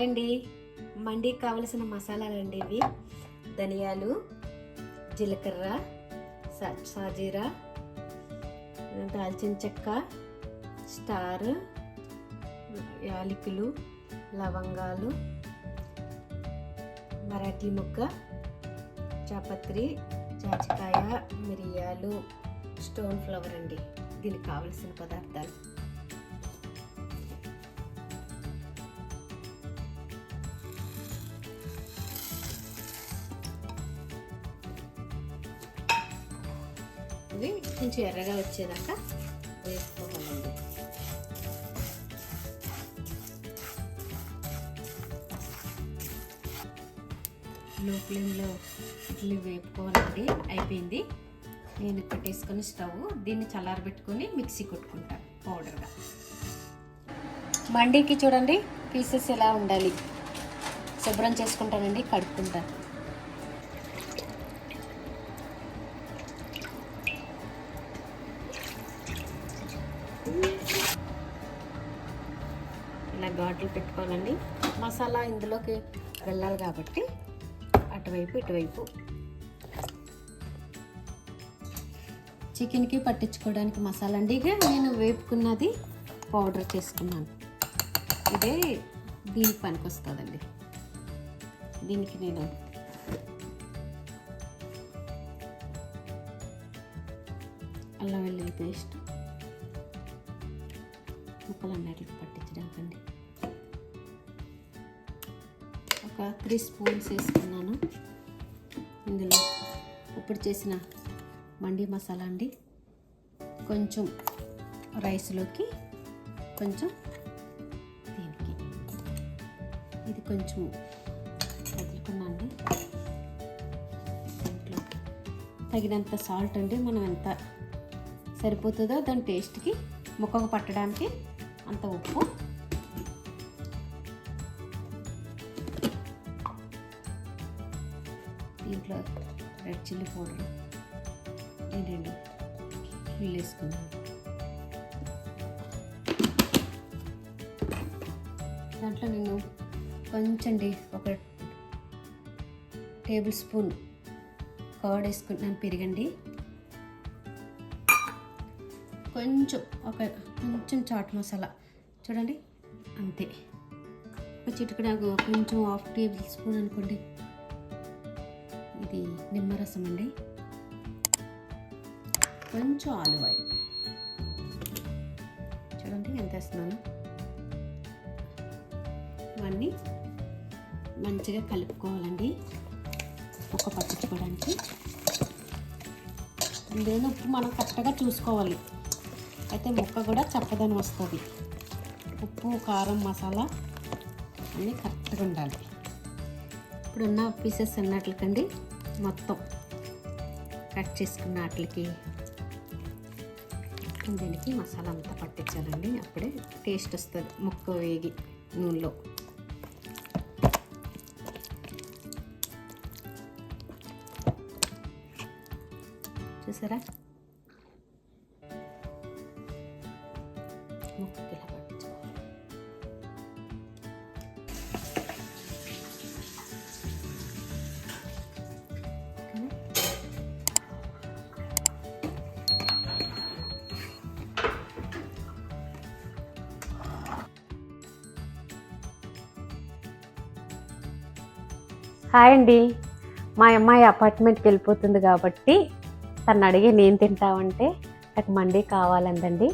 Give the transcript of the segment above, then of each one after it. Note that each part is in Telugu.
హాయ్ అండి. మండీకి కావలసిన మసాలాలు అండి ఇవి. ధనియాలు జీలకర్ర సా- సాజీరా దాల్చిన చెక్క స్టార్ యాలకులు లవంగాలు మరాఠీ ముక్క చాపత్రి జాజికాయ మిరియాలు స్టోన్ ఫ్లవర్ అండి. దీనికి కావలసిన పదార్థాలు. కొంచెం ఎర్రగా వచ్చేదాకా వేసుకోవాలండి. లో ఫ్లేమ్లో ఇడ్లీ వేపుకోవాలండి. అయిపోయింది. నేను పెట్టేసుకొని స్టవ్ దీన్ని చల్లారబెట్టుకొని మిక్సీ కొట్టుకుంటాను పౌడర్గా. మండీకి చూడండి పీసెస్ ఎలా ఉండాలి. శుభ్రం చేసుకుంటానండి కడుక్కుంటాను మసాలా ఇందులోకి వెళ్ళాలి కాబట్టి అటువైపు ఇటువైపు. చికెన్కి పట్టించుకోవడానికి మసాలా అండి ఇక. నేను వేపుకున్నది పౌడర్ చేసుకున్నాను. ఇదే దీనికి పనికి వస్తుందండి దీనికి నేను అల్లం వెల్లుల్లి పేస్ట్ ముక్కలు పట్టించడానికి పట్టించడానికండి. ఒక త్రీ స్పూన్స్ వేసుకున్నాను. ఇందులో ఇప్పుడు చేసిన మండి మసాలా అండి. కొంచెం రైస్లోకి కొంచెం దీనికి? ఇది కొంచెం వదులుకున్నాండి దీంట్లో తగినంత సాల్ట్ అండి మనం ఎంత సరిపోతుందో దాని టేస్ట్కి ముక్కకు పట్టడానికి అంత ఉప్పు దీంట్లో రెడ్ చిల్లీ పౌడర్ ఈ రెండు ఫిల్ వేసుకున్నాను దాంట్లో నేను కొంచెం ఒక టేబుల్ స్పూన్ కర్డ్ వేసుకుంటున్నాను పెరిగండి. కొంచెం ఒక కొంచెం చాట్ మసాలా. చూడండి అంతే. ఒక చిటికడాకు కొంచెం హాఫ్ టేబుల్ స్పూన్ అనుకోండి. ఇది నిమ్మరసం అండి. కొంచెం ఆలివ్ ఆయిల్. చూడండి ఎంత వేస్తున్నాను. ఇవన్నీ మంచిగా కలుపుకోవాలండి. ఒక పట్టించుకోవడానికి ఇందులో ఉప్పు మనం కరెక్ట్గా చూసుకోవాలి. అయితే ముక్క కూడా చప్పదని వస్తుంది. ఉప్పు కారం మసాలా అన్నీ కరెక్ట్గా ఉండాలి. ఇప్పుడున్న పీసెస్ అన్నట్లకండి. మొత్తం కట్ చేసుకున్న వాటికి దీనికి మసాలా అంతా పట్టించాలండి. అప్పుడే టేస్ట్ వస్తుంది ముక్క వేగి నూనెలో. చూసారా? హాయ్ అండి. మా అమ్మాయి అపార్ట్మెంట్కి వెళ్ళిపోతుంది కాబట్టి తను అడిగి నేను తింటామంటే నాకు మండీ కావాలందండి.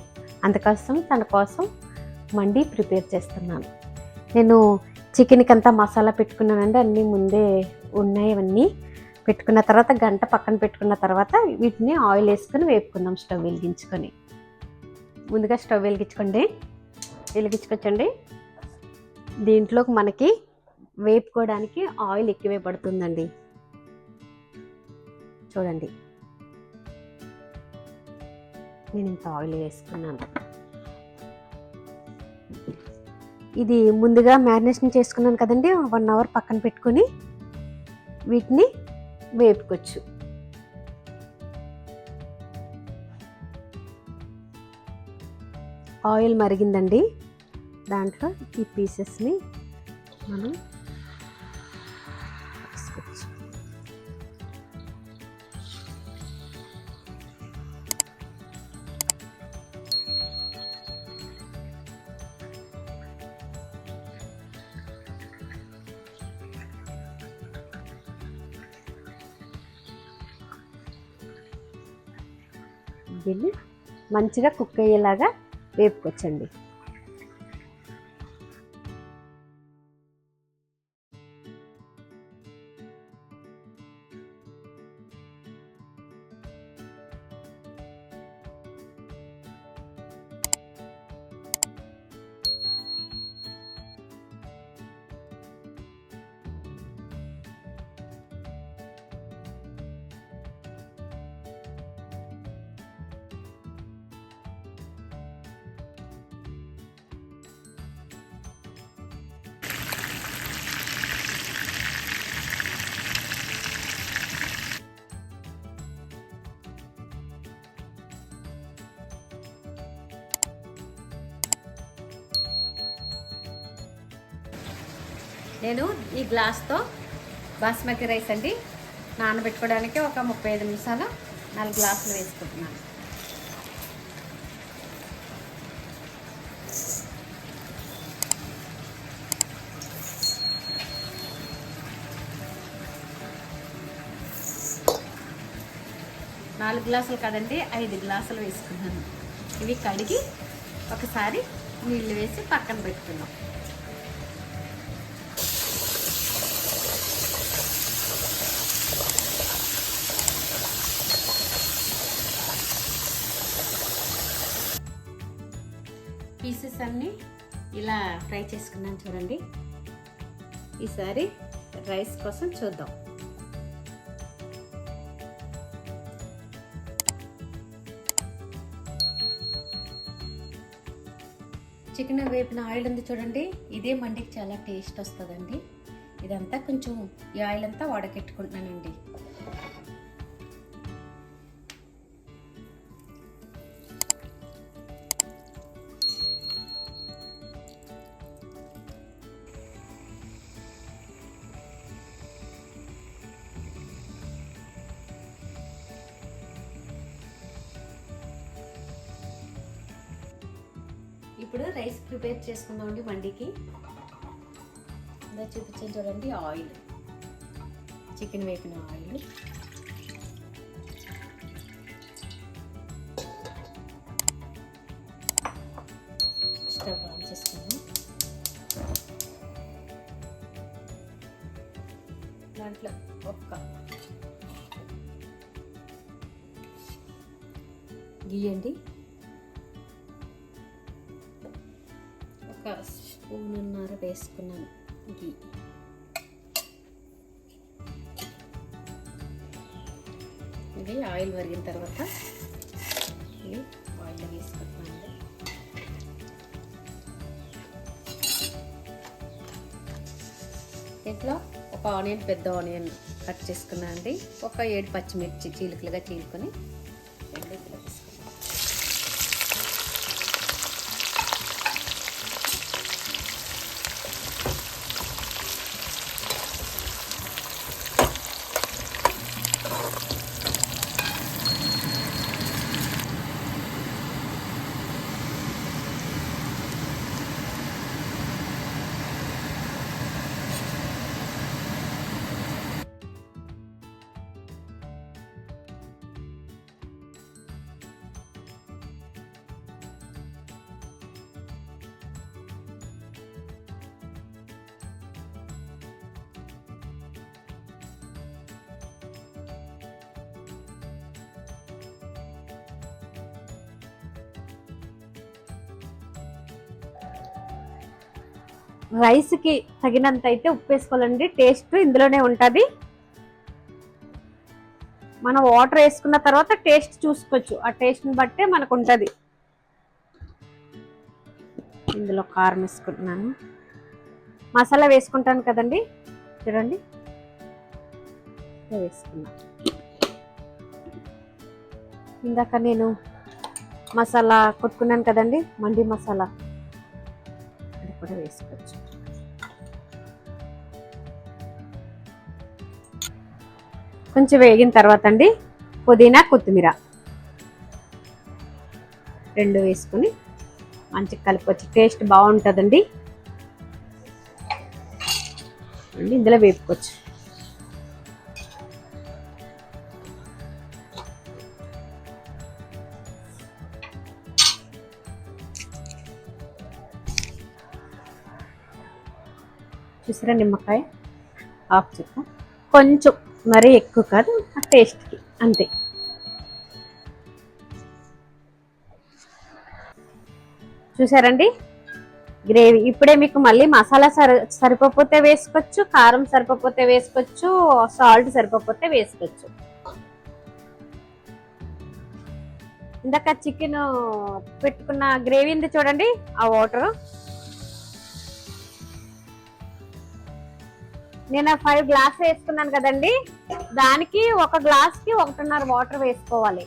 అందుకోసం తన కోసం మండీ ప్రిపేర్ చేస్తున్నాను. నేను చికెన్కి అంతా మసాలా పెట్టుకున్నానండి. అన్నీ ముందే ఉన్నాయి అవన్నీ పెట్టుకున్న తర్వాత గంట పక్కన పెట్టుకున్న తర్వాత వీటిని ఆయిల్ వేసుకొని వేపుకుందాం స్టవ్ వెలిగించుకొని. ముందుగా స్టవ్ వెలిగించుకోండి. వెలిగించుకొచ్చండి. దీంట్లోకి మనకి వేపుకోవడానికి ఆయిల్ ఎక్కువే పడుతుందండి. చూడండి. నేను ఇంత ఆయిల్ వేసుకున్నాను. ఇది ముందుగా మ్యారినేషన్ చేసుకున్నాను కదండి. వన్ అవర్ పక్కన పెట్టుకొని వీటిని వేపుకోవచ్చు. ఆయిల్ మరిగిందండి. దాంట్లో ఈ పీసెస్ని మనం దీన్ని మంచిగా కుక్ అయ్యేలాగా వేపుకొచ్చండి నేను ఈ గ్లాస్తో బాస్మతి రైస్ అండి నానబెట్టుకోవడానికి ఒక ముప్పై ఐదు నిమిషాలు నాలుగు గ్లాసులు వేసుకుంటున్నాను. నాలుగు గ్లాసులు కదండి ఐదు గ్లాసులు వేసుకున్నాను. ఇవి కడిగి ఒకసారి నీళ్ళు వేసి పక్కన పెట్టుకున్నాం పీసెస్ అన్నీ ఇలా ఫ్రై చేసుకున్నాను చూడండి. ఈసారి రైస్ కోసం చూద్దాం. చికెన్ వేపిన ఆయిల్ ఉంది చూడండి. ఇదే మండికి చాలా టేస్ట్ వస్తుందండి. ఇదంతా కొంచెం ఈ ఆయిల్ అంతా వడకెట్టుకుంటున్నానండి. ఇప్పుడు రైస్ ప్రిపేర్ చేసుకుందామండి మండికి. ఇంకా చూపించాను చూడండి ఆయిల్ చికెన్ వేపిన ఆయిల్ స్టవ్ ఆన్ చేసుకున్నాం. దాంట్లో ఒక్క గీయండి ఒక వేసుకున్నాను. గీ ఇది ఆయిల్ మరిగిన తర్వాత ఇది ఆయిల్ వేసుకుంటున్నాను. దీంట్లో ఒక ఆనియన్ పెద్ద ఆనియన్ కట్ చేసుకున్నాను అండి ఒక ఏడు పచ్చిమిర్చి చీలికలుగా చీలుకొని రైస్కి తగినంత అయితే ఉప్పు వేసుకోవాలండి టేస్ట్ ఇందులోనే ఉంటుంది. మనం వాటర్ వేసుకున్న తర్వాత టేస్ట్ చూసుకోవచ్చు. ఆ టేస్ట్ని బట్టే మనకు ఉంటుంది ఇందులో కారం వేసుకుంటున్నాను. మసాలా వేసుకుంటాను కదండి. చూడండి. వేసుకున్నా. వేసుకున్నాను ఇందాక నేను మసాలా కొట్టుకున్నాను కదండి. మండి మసాలా. కూడా వేసుకోవచ్చు. కొంచెం వేగిన తర్వాత అండి పుదీనా కొత్తిమీర రెండు వేసుకుని మంచిగా కలపచ్చు టేస్ట్ బాగుంటుందండి. ఇందులో వేపుకోవచ్చు. చూసారా? నిమ్మకాయ. ఆఫ్ చుక్క. కొంచెం మరీ ఎక్కువ కాదు ఆ టేస్ట్కి అంతే. చూసారండి? గ్రేవీ. ఇప్పుడే మీకు మళ్ళీ మసాలా సరి సరిపోతే వేసుకోవచ్చు కారం సరిపోతే వేసుకోవచ్చు సాల్ట్ సరిపోతే వేసుకోవచ్చు. ఇందాక చికెన్ పెట్టుకున్న గ్రేవీ ఉంది చూడండి ఆ వాటర్. నేను ఫైవ్ గ్లాస్ వేసుకున్నాను కదండి. దానికి ఒక గ్లాస్కి ఒకటిన్నర వాటర్ వేసుకోవాలి.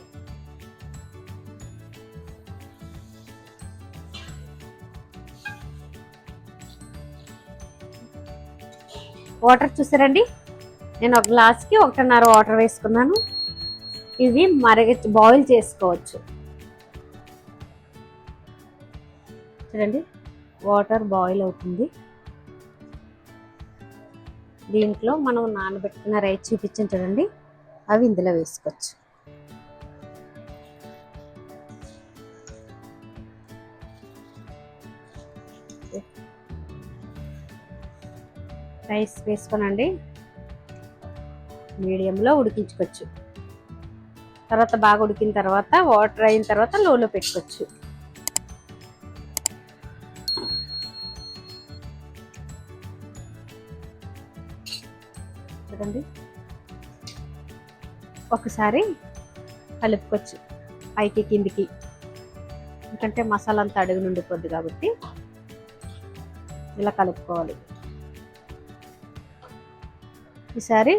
వాటర్ చూసారండి? నేను ఒక గ్లాస్కి ఒకటిన్నర వాటర్ వేసుకున్నాను. ఇవి మరగ బాయిల్ చేసుకోవచ్చు. చూడండి వాటర్ బాయిల్ అవుతుంది. దీంట్లో మనం నానబెట్టుకున్న రైస్ చూపించాను చూడండి. అవి ఇందులో వేసుకోవచ్చు. రైస్ వేసుకోనండి. మీడియంలో ఉడికించుకోవచ్చు. తర్వాత బాగా ఉడికిన తర్వాత వాటర్ అయిన తర్వాత లోలో పెట్టుకోవచ్చు. చూడండి ఒకసారి కలుపుకోవచ్చు పైకి కిందికి. ఎందుకంటే మసాలా అంతా అడుగు నుండిపోద్ది కాబట్టి ఇలా కలుపుకోవాలి. ఈసారి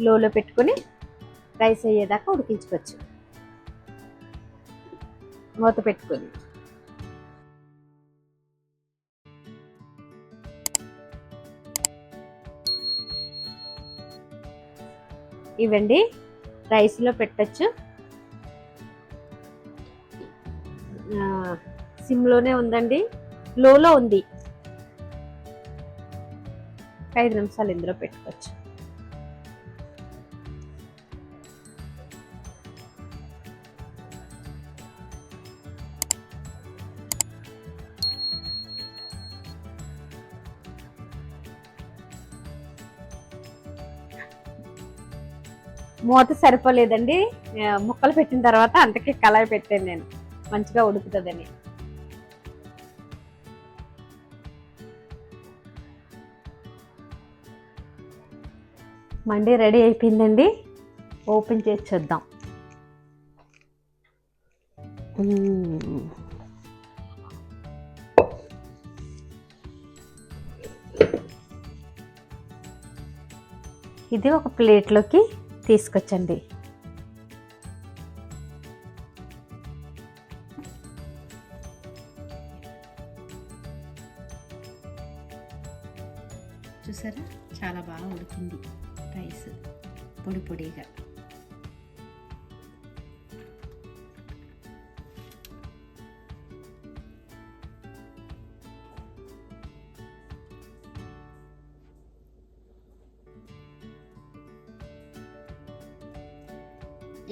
లోలో పెట్టుకొని రైస్ అయ్యేదాకా ఉడికించుకోవచ్చు. మూత పెట్టుకొని. ఇవండి రైస్లో పెట్టచ్చు. సిమ్లోనే ఉందండి. లోలో ఉంది. ఐదు నిమిషాలు ఇందులో పెట్టుకోవచ్చు. మూత సరిపోలేదండి. ముక్కలు పెట్టిన తర్వాత అంతకి కళాయి పెట్టాను నేను. మంచిగా ఉడుకుతుందని. మండి రెడీ అయిపోయిందండి. ఓపెన్ చేసి చూద్దాం. ఇది ఒక ప్లేట్లోకి తీసుకొచ్చండి.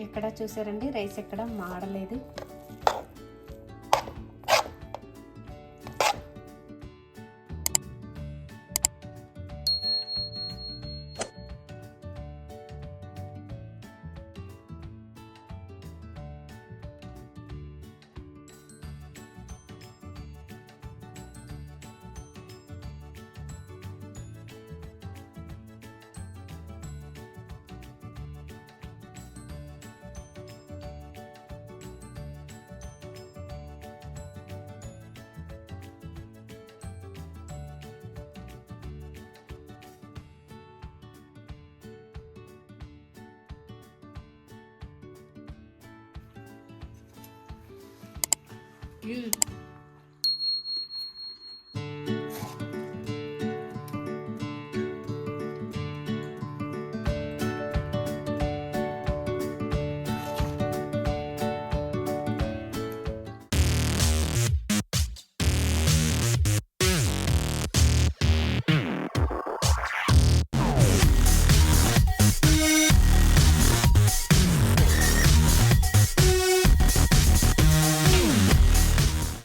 ఎక్కడ చూసారండి? రైస్ ఎక్కడ? మాడలేదు. 嗯。